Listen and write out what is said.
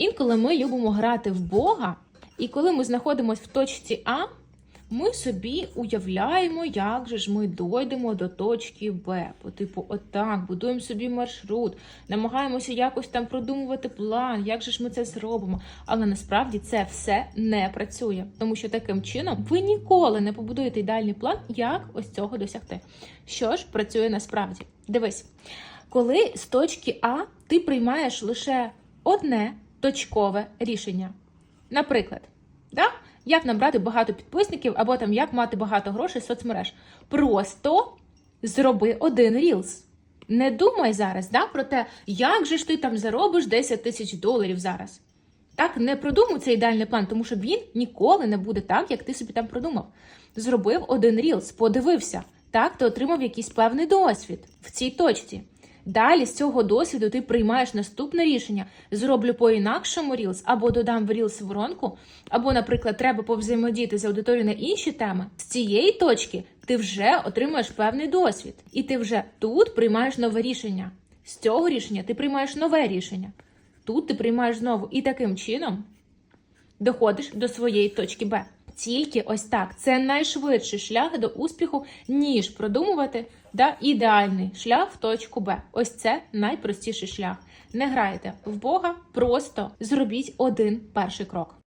Інколи ми любимо грати в Бога, і коли ми знаходимося в точці А, ми собі уявляємо, як же ж ми дойдемо до точки Б. По типу, отак, будуємо собі маршрут, намагаємося якось там продумувати план, як же ж ми це зробимо. Але насправді це все не працює, тому що таким чином ви ніколи не побудуєте ідеальний план, як ось цього досягти. Що ж працює насправді? Дивись, коли з точки А ти приймаєш лише одне точкове рішення. Наприклад, да? як набрати багато підписників або там як мати багато грошей з соцмереж. Просто зроби один рілс. Не думай зараз да, про те, як же ж ти там заробиш 10 тисяч доларів зараз. Так, не продумуй цей ідеальний план, тому що він ніколи не буде так, як ти собі там продумав. Зробив один рілс, подивився. Так, ти отримав якийсь певний досвід в цій точці. Далі з цього досвіду ти приймаєш наступне рішення: зроблю по-інакшому рілс, або додам в рілс воронку, або, наприклад, треба повзаємодіяти з аудиторією на інші теми. З цієї точки ти вже отримуєш певний досвід, і ти вже тут приймаєш нове рішення. З цього рішення ти приймаєш нове рішення. Тут ти приймаєш знову. І таким чином доходиш до своєї точки Б. Тільки ось так. Це найшвидший шлях до успіху, ніж продумувати да, ідеальний шлях в точку Б. Ось це найпростіший шлях. Не грайте в Бога, просто зробіть один перший крок.